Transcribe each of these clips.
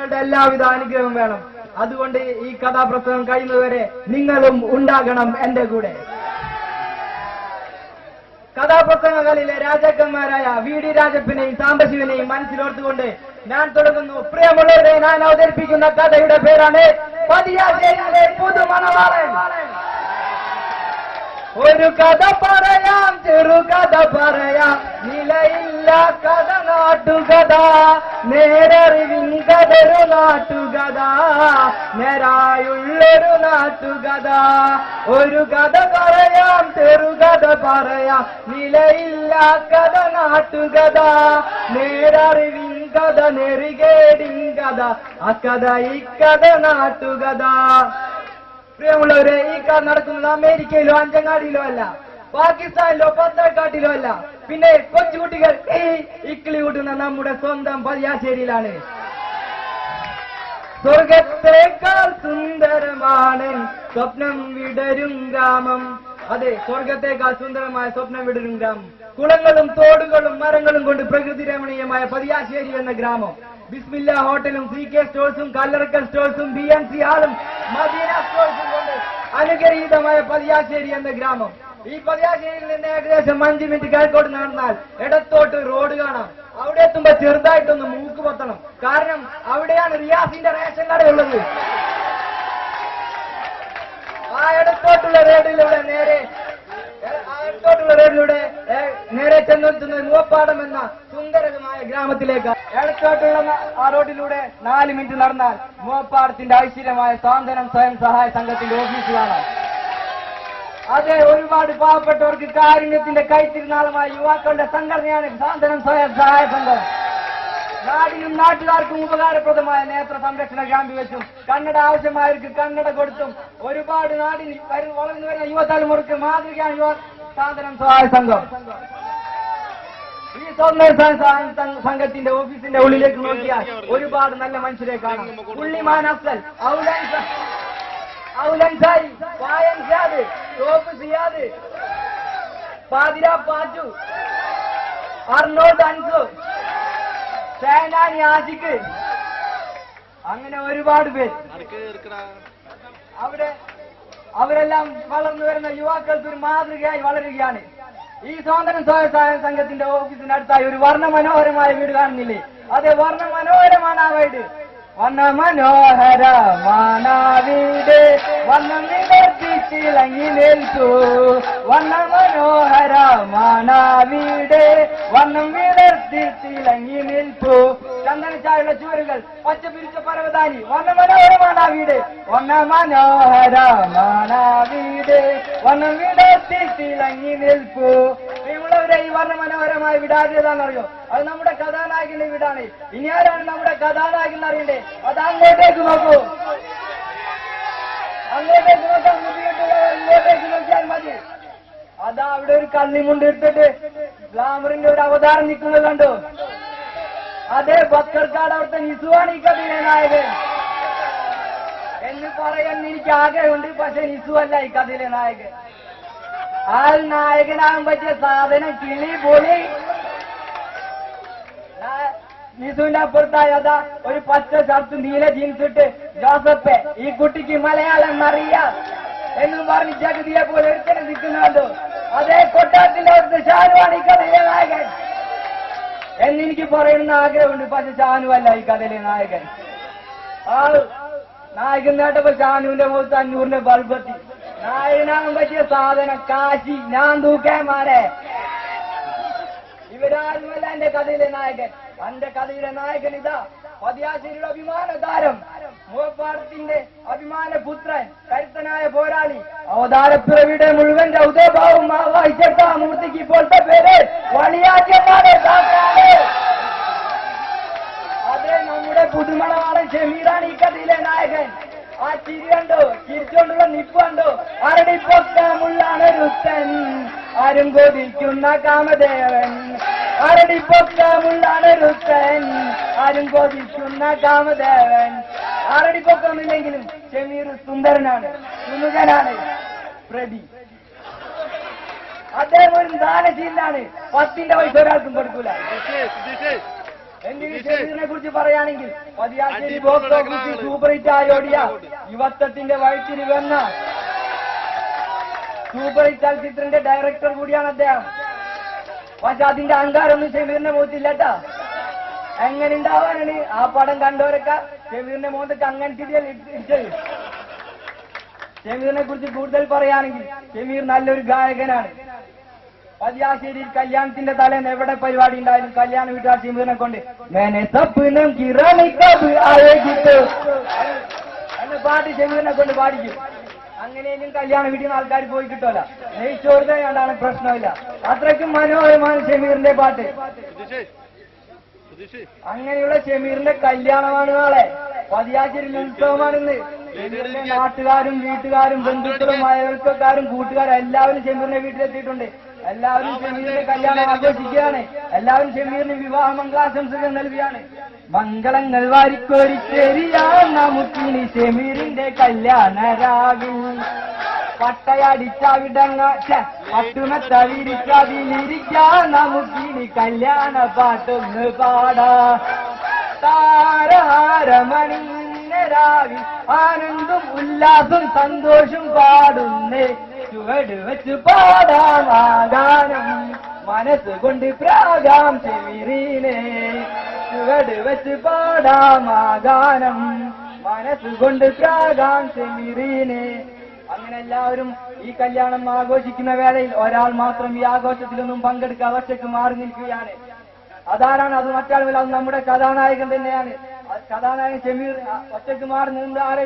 നിങ്ങളുടെ എല്ലാവിധ അനുഗ്രഹം വേണം. അതുകൊണ്ട് ഈ കഥാപ്രസംഗം കഴിയുന്നതുവരെ നിങ്ങളും ഉണ്ടാകണം എന്റെ കൂടെ. കഥാപ്രസംഗങ്ങളിലെ രാജാക്കന്മാരായ വി ഡി രാജപ്പനെയും സാംബശിവനെയും മനസ്സിലോർത്തുകൊണ്ട് ഞാൻ തുടങ്ങുന്നു. പ്രിയമുള്ളവരെ ഞാൻ അവതരിപ്പിക്കുന്ന കഥയുടെ പേരാണ് പതിയാശ്ശേരിയിലെ പുതുമണവാളൻ. ഒരു കഥ പറയാം ചെറുകഥ പറയാം. നിലയില്ല കഥ നാട്ടുകഥ നേരറിവിൻ കഥരു നാട്ടുകഥ നേരായുള്ളൊരു നാട്ടുകഥ. ഒരു കഥ പറയാം ചെറുകഥ പറയാം. നിലയില്ല കഥ നാട്ടുകഥ നേരറിവിൻ കഥ നെറികേടിൻ കഥ അക്കഥ ഇക്കഥ നാട്ടുകഥ. പ്രിയമുള്ളവരെ ഈ കാർ നടക്കുന്നത് അമേരിക്കയിലോ അഞ്ചങ്ങാടിയിലോ അല്ല. പാകിസ്ഥാനിലോ പത്തക്കാട്ടിലോ അല്ല. പിന്നെ കൊച്ചുകുട്ടികൾ ഈ ഇക്കിളി കൂട്ടുന്ന നമ്മുടെ സ്വന്തം പതിയാശ്ശേരിയിലാണ് സ്വർഗത്തേക്കാൾ സുന്ദരമാണ് സ്വപ്നം വിടരും ഗ്രാമം. അതെ സ്വർഗത്തേക്കാൾ സുന്ദരമായ സ്വപ്നം വിടരും ഗ്രാമം. കുളങ്ങളും തോടുകളും മരങ്ങളും കൊണ്ട് പ്രകൃതി രമണീയമായ പതിയാശ്ശേരി എന്ന ഗ്രാമം. ബിസ്മില്ല ഹോട്ടലും സി കെ സ്റ്റോഴ്സും കല്ലറക്കൽ സ്റ്റോഴ്സും ബി എം സി ഹാളും മദീന സ്റ്റോഴ്സും കൊണ്ട് അനുഗ്രഹീതമായ പതിയാശ്ശേരി എന്ന ഗ്രാമം. ഈ പതിയാശ്ശേരിയിൽ നിന്ന് ഏകദേശം അഞ്ച് മിനിറ്റ് കിഴക്കോട്ട് നടന്നാൽ ഇടത്തോട്ട് റോഡ് കാണാം. അവിടെ എത്തുമ്പോ ചെറുതായിട്ടൊന്ന് മൂക്ക് പൊത്തണം. കാരണം അവിടെയാണ് റിയാസിന്റെ റേഷൻ കടയുള്ളത് ആ ഇടത്തോട്ടുള്ള റോഡിലൂടെ നേരെ റോഡിലൂടെ നേരെ ചെന്നെത്തുന്നത് മൂവപ്പാടം എന്ന സുന്ദരമായ ഗ്രാമത്തിലേക്ക് ഇടത്തോട്ടുള്ള ആ റോഡിലൂടെ നാല് മിനിറ്റ് നടന്നാൽ മൂവപ്പാടത്തിന്റെ ഐശ്വര്യമായ സാന്ത്വനം സ്വയം സഹായ സംഘത്തിന്റെ ഓഫീസ് കാണാം അതെ ഒരുപാട് പാവപ്പെട്ടവർക്ക് കാരുണ്യത്തിന്റെ കൈത്തിരുന്നാളുമായ യുവാക്കളുടെ സംഘടനയാണ് സാന്ത്വനം സ്വയം സഹായ സംഘം. നാടിനും നാട്ടുകാർക്കും ഉപകാരപ്രദമായ നേത്ര സംരക്ഷണ ക്യാമ്പ് വെച്ചും കന്നഡ ആവശ്യമായവർക്ക് കന്നഡ കൊടുത്തും ഒരുപാട് നാടിന് വളർന്നു വരുന്ന യുവതലമുറക്ക് മാതൃകയാണ് യുവ സാധനം സഹായ സംഘം. ഈ സംഘത്തിന്റെ ഓഫീസിന്റെ ഉള്ളിലേക്ക് നോക്കിയാൽ ഒരുപാട് നല്ല മനുഷ്യരെ കാണാം. ഉള്ളിമാൻ അഫ്സൽ ഔലൻ ഔലൻ സായി സിയാദ് ടോപ്പ് സേനാനി ആഷിക്ക് അങ്ങനെ ഒരുപാട് പേര്. അവിടെ അവരെല്ലാം വളർന്നു വരുന്ന യുവാക്കൾക്ക് ഒരു മാതൃകയായി വളരുകയാണ്. ഈ സ്വാതന്ത്ര്യ സ്വയംസഹായ സംഘത്തിന്റെ ഓഫീസിന്റെ അടുത്തായി ഒരു വർണ മനോഹരമായ വീട് കാണുന്നില്ലേ? അതെ വർണ മനോഹരമാണ് ആ വീട്. വർണ മനോഹരമാണ് വീട്. വർണം വന്ന നിൽക്കൂ. വർണ മനോഹരമാണ് വീട് വർണം വിടർത്തിളങ്ങി നിൽക്കൂ ചന്ദനച്ചായുള്ള ചുവരുകൾ പച്ച പിരിച്ച പരവതാനി വന്ന മനോഹരമാണ് വീട് വർണ മനോഹരമാണ് വീട് വർണം വിടർത്തിളങ്ങി നിൽക്കൂ. പ്രിയമുള്ളവരെ ഈ വർണ മനോഹരമായ വിടാതിയതാണെന്നറിയോ അത് നമ്മുടെ കഥാനായകന്റെ വീടാണ്. ഇനി ആരാണ് നമ്മുടെ കഥാനായകൻ അറിയണ്ടേ? അത് അങ്ങോട്ടേക്ക് നോക്കൂ. അങ്ങോട്ടേക്ക് നോക്കാം ഇങ്ങോട്ടേക്ക് നോക്കിയാൽ മതി അതാ അവിടെ ഒരു കണ്ണിമുണ്ട് ഇട്ടിട്ട് ഗ്ലാമറിന്റെ ഒരു അവതാരം നിൽക്കുന്നത് കണ്ടു? അതെ ബക്കർക്കാട് അവിടുത്തെ നിസുവാണ് ഈ കഥയിലെ നായകൻ. എന്ന് പറയാൻ എനിക്ക് ആഗ്രഹമുണ്ട് പക്ഷെ നിസു അല്ല ഈ കഥയിലെ നായകൻ. ആൾ നായകനാകാൻ പറ്റിയ സാധനം കിളി നാ- നിസുവിന്റെ അപ്പുറത്തായ ഒരു പച്ച ഷർട്ട് നീല ജീൻസ് ഇട്ട് ജോസഫ് ഈ കുട്ടിക്ക് മലയാളം അറിയാം എന്നും പറഞ്ഞ് ജഗതിയെ പോലെ ഒരുത്തനെ നിൽക്കുന്നുണ്ടോ. അതേ കൊട്ടാരത്തിന്റെ അവിടുത്തെ ഷാനുവാണ് ഈ കഥയിലെ നായകൻ. എന്നെനിക്ക് പറയുന്ന ആഗ്രഹമുണ്ട്. പക്ഷെ ഷാനു അല്ല ഈ കഥയിലെ നായകൻ. ആ നായകൻ നേട്ടപ്പോ ഷാനുവിന്റെ മുഖത്ത് അഞ്ഞൂറിന്റെ ബൾബത്തി നായകനാകാൻ പറ്റിയ സാധനം കാശി ഞാൻ തൂക്കേ മാറേ ഇവരാരുമല്ല എന്റെ കഥയിലെ നായകൻ. എന്റെ കഥയുടെ നായകൻ ഇതാ. പതിയാശ്ശേരിയുടെ അഭിമാന താരം മുഖപ്പാടത്തിന്റെ അഭിമാന പുത്രൻ കരുത്തനായ പോരാളി. അവതാരപ്പിറവിയുടെ മുഴുവൻ രൗദഭാവം വായിച്ചെടുത്ത ആ മൂർത്തിക്ക് ഇപ്പോഴത്തെ പേര് വളിയാറ്റിയമാണ് അതെ നമ്മുടെ പുതുമണവാളൻ ഷമീറാണ് ഈ കഥയിലെ നായകൻ. ആ ചിരി കണ്ടോ? ചിരിച്ചുകൊണ്ടുള്ള നിപ്പ് കണ്ടോ? അരടിപ്പൊക്കമുള്ളാണ് രുത്തൻ. ആരും കൊതിക്കുന്ന കാമദേവൻ. അരടിപ്പൊക്കമുള്ളാണ് രുത്തൻ ആരും കോപിക്കുന്ന കാമദേവൻ. ആരടിപ്പൊക്കമില്ലെങ്കിലും ഷമീർ സുന്ദരനാണ് സുന്ദരനാണ് പ്രതി. അദ്ദേഹം ഒരു ദാനശീലാണ് പത്തിന്റെ പൈസ ഒരാൾക്കും കൊടുക്കൂല. എന്തിനെ കുറിച്ച് പറയുകയാണെങ്കിൽ പതിയാശ്ശേരി ബോക്സ് ഓഫീസിൽ സൂപ്പർ ഹിറ്റ് ആയോടിയ യുവത്വത്തിന്റെ വയറ്റിൽ വന്ന സൂപ്പർ ഹിറ്റ് ചലച്ചിത്രത്തിന്റെ ഡയറക്ടർ കൂടിയാണ് അദ്ദേഹം. പക്ഷെ അതിന്റെ അഹങ്കാരമൊന്നും ഷമീറിന്റെ മുഖത്തില്ല കേട്ടാ എങ്ങനെ ഉണ്ടാവാനാണ് ആ പടം കണ്ടവരൊക്കെ ഷമീറിന്റെ മുഖത്തൊക്കെ അങ്ങനെ ഇട്ടത് ഷമീറിനെ കുറിച്ച് കൂടുതൽ പറയുകയാണെങ്കിൽ ഷമീർ നല്ലൊരു ഗായകനാണ്. പതിയാശ്ശേരിയിൽ കല്യാണത്തിന്റെ തലേന്ന് എവിടെ പരിപാടി ഉണ്ടായാലും കല്യാണ വീട്ടുകാർ ഷമീറിനെ കൊണ്ട് എന്ന പാട്ട് ഷമീറിനെ കൊണ്ട് പാടിക്കും. അങ്ങനെയും കല്യാണ വീട്ടിൽ നിന്ന് ആൾക്കാർ പോയി കിട്ടുമല്ല നെയ്ച്ചോറിനെ കണ്ടാണ് പ്രശ്നമില്ല. അത്രയ്ക്കും മനോഹരമാണ് ഷമീറിന്റെ പാട്ട്. അങ്ങനെയുള്ള ഷമീറിന്റെ കല്യാണമാണ് നാളെ. പതിയാശ്ശേരിയിൽ ഉത്സവമാണെന്ന്. നാട്ടുകാരും വീട്ടുകാരും ബന്ധുക്കളും അയൽക്കാരും കൂട്ടുകാരും എല്ലാവരും ഷമീറിന്റെ വീട്ടിലെത്തിയിട്ടുണ്ട്. എല്ലാവരും ഷമീറിന്റെ കല്യാണം ആഘോഷിക്കുകയാണ്. എല്ലാവരും ഷമീറിന് വിവാഹ മംഗളാശംസകൾ നൽകുകയാണ്. മംഗളങ്ങൾ വാരിക്കോരി ചെറിയ നമുക്കിനി ഷമീറിന്റെ കല്യാണ രാവിൽ പട്ടയടിച്ചവിടങ്ങ. പട്ടുമെത്ത വിരിച്ചതിലിരിക്കാൻ നമുക്കിനി കല്യാണ പാട്ടൊന്ന് പാടാ. താരഹാരമണി രാവി ആനന്ദും ഉല്ലാസം സന്തോഷം പാടുന്നേ. ചുവട് വെച്ച് പാടാം ആഗാനം മനസ്സ് കൊണ്ട് പ്രാകാം ചെവിരീനെ ചുവട് വെച്ച് പാടാം ആഗാനം മനസ്സ് കൊണ്ട് പ്രാകാം ചെവിരീനെ അങ്ങനെ എല്ലാവരും ഈ കല്യാണം ആഘോഷിക്കുന്ന വേളയിൽ ഒരാൾ മാത്രം ഈ ആഘോഷത്തിലൊന്നും പങ്കെടുക്കാൻ ഒറ്റയ്ക്ക് മാറി നിൽക്കുകയാണ്. അതാരാണ് അത് മറ്റാളുമില്ല അത് നമ്മുടെ കഥാനായകൻ തന്നെയാണ്. കഥാനായകൻ ഷമീർ ഒറ്റയ്ക്ക് മാറി നിന്ന് ആരെ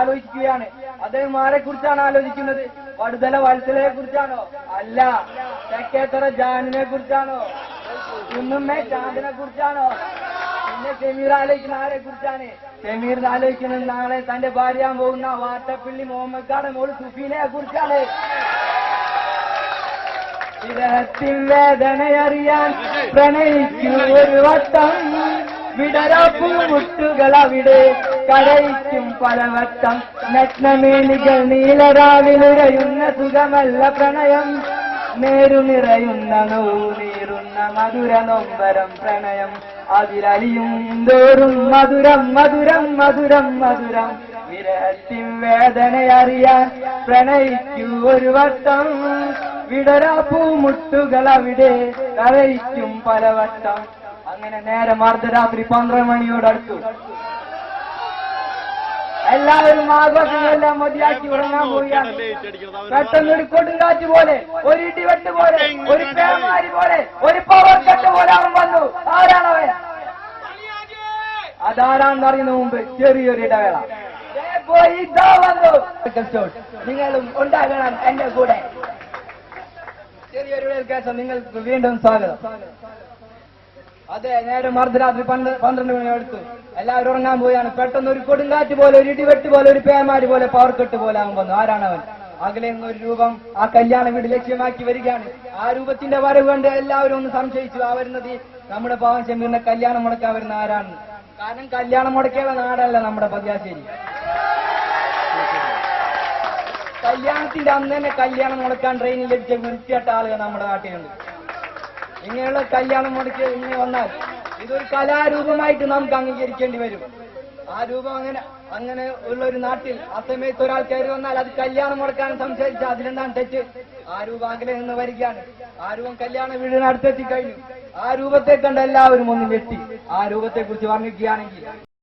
ആലോചിക്കുകയാണ്. അദ്ദേഹം ആരെ കുറിച്ചാണ് ആലോചിക്കുന്നത്? വടുതല വത്സലയെ കുറിച്ചാണോ? അല്ല തെക്കേത്തറ ജാനിനെ കുറിച്ചാണോ? കുന്നുമ്മേ ചാന്തിനെ കുറിച്ചാണോ? പിന്നെ ഷമീർ ആലോചിക്കുന്ന ആരെ കുറിച്ചാണ്. ഷമീർ ആലോചിക്കുന്നത് നാളെ തന്റെ ഭാര്യ പോകുന്ന വാട്ടപ്പള്ളി മുഹമ്മദ് മോൾ സുഫീനെ കുറിച്ചാണ്. വിരഹത്തിൽ വേദനയറിയാൻ പ്രണയിക്കൂ ഒരു വട്ടം. വിടരാപ്പൂ മുട്ടുകൾ അവിടെ കരയിക്കും പലവട്ടം നഗ്നമേനികൾ നീലരാവിലുരയുന്ന സുഖമല്ല പ്രണയം. നേരുനിറയുന്ന നോ നീറുന്ന മധുര നൊമ്പരം പ്രണയം. അതിലലിയും തോറും മധുരം മധുരം മധുരം മധുരം. വിരഹത്തിൻ വേദനയറിയാൻ പ്രണയിക്കൂ ഒരു വട്ടം. വിടരാപ്പൂ മുട്ടുകൾ അവിടെ കരയിക്കും പലവട്ടം. അങ്ങനെ നേരെ അർദ്ധരാത്രി പന്ത്രണ്ട് മണിയോടടുത്തു. എല്ലാവരും ആഘോഷങ്ങളെല്ലാം മതിയാക്കി ഉറങ്ങാൻ പോവുകയാണ്. പെട്ടെന്ന് ഒരു കൊടുങ്കാറ്റ് പോലെ ഒരു ഇടിവെട്ട് പോലെ ഒരു പേമാരി പോലെ ഒരു പവർ കട്ട് പോലെ അവൻ വന്നു. ആരാണവൻ അതാരാണെന്ന് അറിയുന്ന മുമ്പ് ചെറിയൊരു ഇടവേള. പോയി ഇതാ വന്നു. നിങ്ങളും ഉണ്ടാകണം എന്റെ കൂടെ. ചെറിയൊരു കേസം നിങ്ങൾക്ക് വീണ്ടും സ്വാഗതം. അതെ നേരെ മർദ്ദരാത്രി പന്ത്ര- പന്ത്രണ്ട് മണി അടുത്തു. എല്ലാവരും ഉറങ്ങാൻ പോയാണ്. പെട്ടെന്ന് ഒരു കൊടുങ്കാറ്റ് പോലെ ഒരു ഇടിവെട്ട് പോലെ ഒരു പേമാരി പോലെ പവർ കെട്ട് പോലെ അവൻ വന്നു. ആരാണവൻ അകലെ നിന്ന് ഒരു രൂപം ആ കല്യാണ വീട് ലക്ഷ്യമാക്കി വരികയാണ്. ആ രൂപത്തിന്റെ വരവ് കണ്ട് എല്ലാവരും ഒന്ന് സംശയിച്ചു. ആ വരുന്നത് നമ്മുടെ പാവൻ ചെമ്മീറിന്റെ കല്യാണം മുടക്കാൻ വരുന്ന ആരാണ്? കാരണം കല്യാണം മുടക്കിയ നാടല്ല നമ്മുടെ പതിയാശ്ശേരി. കല്യാണത്തിന്റെ അന്ന് തന്നെ കല്യാണം മുടക്കാൻ ട്രെയിനിൽ ലഭിച്ച വൃത്തിയായിട്ട ആളുകൾ നമ്മുടെ നാട്ടിലുണ്ട്. ഇങ്ങനെയുള്ള കല്യാണം മുടക്കി ഇങ്ങനെ വന്നാൽ ഇതൊരു കലാരൂപമായിട്ട് നമുക്ക് അംഗീകരിക്കേണ്ടി വരും. ആ രൂപം അങ്ങനെ അങ്ങനെ ഉള്ള ഒരു നാട്ടിൽ ആ സമയത്ത് ഒരാൾ കയറി വന്നാൽ അത് കല്യാണം മുടക്കാൻ സംസാരിച്ച് അതിലെന്താണ് തെറ്റ്? ആ രൂപം അകലെ നിന്ന് വരികയാണ്. ആ രൂപം കല്യാണ വീടിനടുത്തെത്തി കഴിഞ്ഞു. ആ രൂപത്തെ കണ്ട് എല്ലാവരും ഒന്ന് വെട്ടി ആ രൂപത്തെ കുറിച്ച് വർണിക്കുകയാണെങ്കിൽ